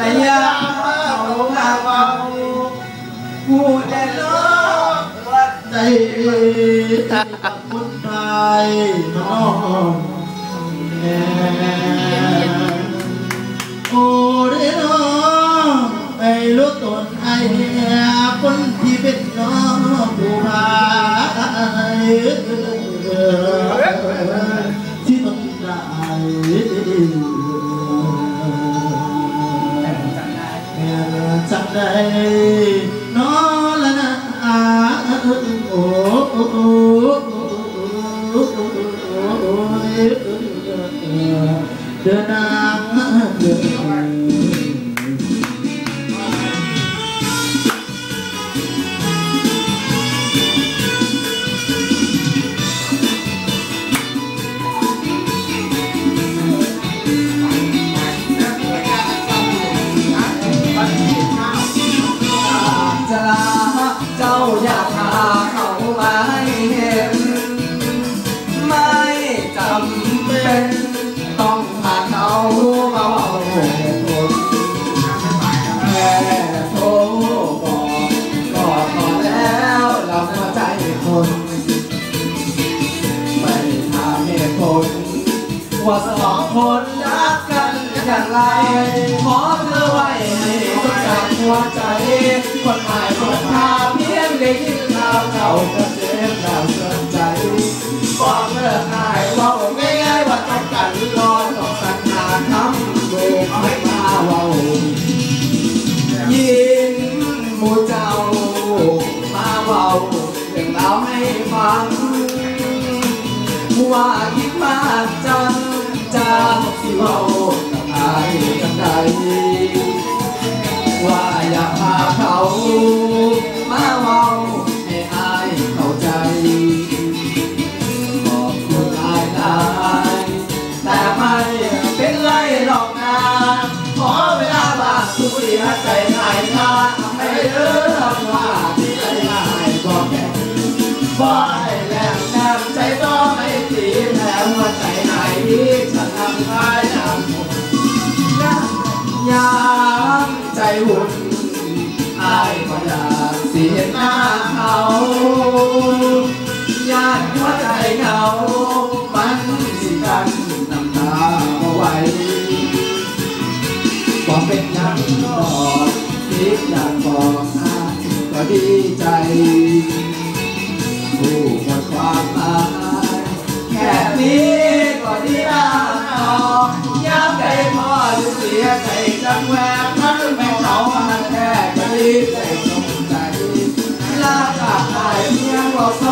ระยะเอามาเบาผู้ได้ลบวัดใจกับคนไทยน้องแม่โอ้เด้อน้องไอ้รู้ตนไอ้คนที่เป็นน้องผู้พา จังได้นอละ อยากพาเขามาให้เห็น ไม่จำเป็น ต้องพาเขามาเว้าเหตุผลแค่โทรบอกก็พอแล้วเราหัวใจคน ไม่ถามเหตุผลว่าสองคนรักกัน อย่างไร ขอเธอไว้ให้จดจำหัวใจ คนหมายคนทาเพียงได้ยินข่าวเจ้าก็เจ็บแล้วเกินใจบอกเลิกง่ายว่าง่ายๆว่าต้องกันรอต้องสัญญาคำดูไม่มาเว่ายินหมูเจ้า มาเว่าเรื่องราวให้ฟังว่าคิดมากจังจะสิเมาางทุกเดียใจหายทางให้เรื่องว่าที่ใจหายก็แค่บ่ได้แรงน้ำใจก็ไม่ตีแถมหัวใจไหนที่ฉันทำร้ายน้ำหมดน้ำยามใจหุ่นอายก็อยากเสียหน้าเขาอยากหัวใจเหงามันสิกันน้ำตาเอาไว้บอกเป็น อยังบอกคิดอยากบอกอายก็ดีใจผู้หมดความหมายแค่นี้ก็ดีแล้วย้ำใจพ่อจะเสียใจจังแหวกมันไม่เขามันแค่ก็ดีใจสงใจลาจากหายเพียงบอกส